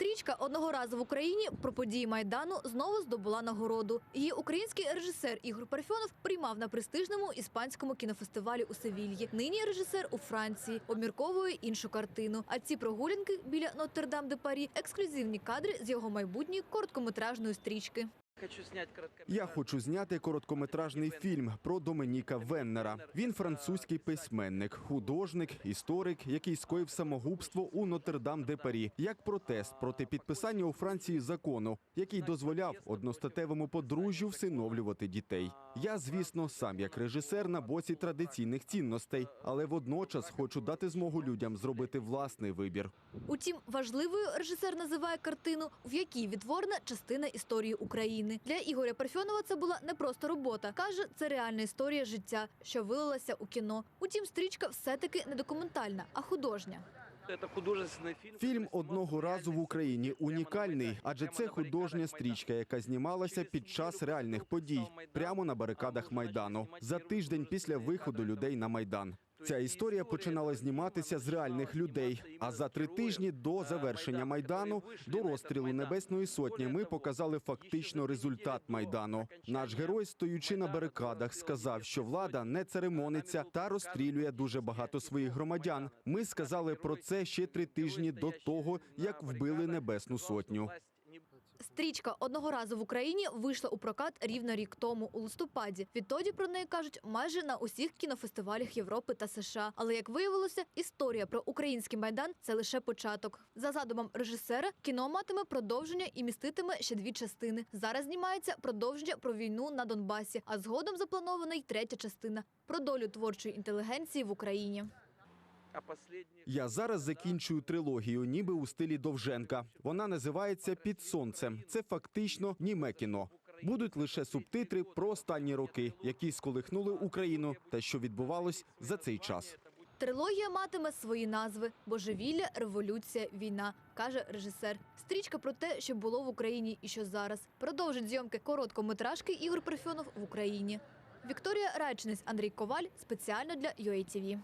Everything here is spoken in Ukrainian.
Стрічка одного разу в Україні про події майдану знову здобула нагороду. Її український режисер Ігор Парфьонов приймав на престижному іспанському кінофестивалі у Севільї. Нині режисер у Франції обмірковує іншу картину. А ці прогулянки біля Нотр-Дам де Парі ексклюзивні кадри з його майбутньої короткометражної стрічки. Я хочу зняти короткометражний фільм про Доменіка Веннера. Він французький письменник, художник, історик, який скоїв самогубство у Нотр-Дам де Парі як протест проти підписання у Франції закону, який дозволяв одностатевому подружжю всиновлювати дітей. Я, звісно, сам як режисер на боці традиційних цінностей, але водночас хочу дати змогу людям зробити власний вибір. Утім, важливою режисер називає картину, в якій відтворена частина історії України. Для Ігоря Парфьонова це була не просто робота. Каже, це реальна історія життя, що вилилася у кіно. Утім, стрічка все-таки не документальна, а художня. Это художественный фильм. Фільм одного разу в Україні унікальний, адже це художня стрічка, яка знімалася під час реальних подій прямо на барикадах майдану за тиждень після виходу людей на майдан. Ця історія починала зніматися з реальних людей. А за три тижні до завершення майдану, до розстрілу небесної сотні, ми показали фактично результат майдану. Наш герой, стоючи на барикадах, сказав, що влада не церемониться та розстрілює дуже багато своїх громадян. Ми сказали про це ще три тижні до того, як вбили небесну сотню. Стрічка одного разу в Україні вийшла у прокат рівно рік тому у листопаді. Відтоді про неї кажуть майже на усіх кінофестивалях Європи та США. Але як виявилося, історія про український майдан це лише початок. За задумом режисера, кіно матиме продовження і міститиме ще дві частини. Зараз знімається продовження про війну на Донбасі, а згодом запланована й третя частина про долю творчої інтелігенції в Україні. Я зараз закінчую трилогію, ніби у стилі Довженка. Вона називається Під сонцем. Це фактично німе кіно. Будуть лише субтитри про останні роки, які сколихнули Україну та що відбувалось за цей час. Трилогія матиме свої назви: Божевілля, революція, війна, каже режисер. Стрічка про те, що було в Україні і що зараз. Продовжить зйомки короткометражки Ігор Парфьонов в Україні. Вікторія Райчинець, Андрій Коваль спеціально для UATV.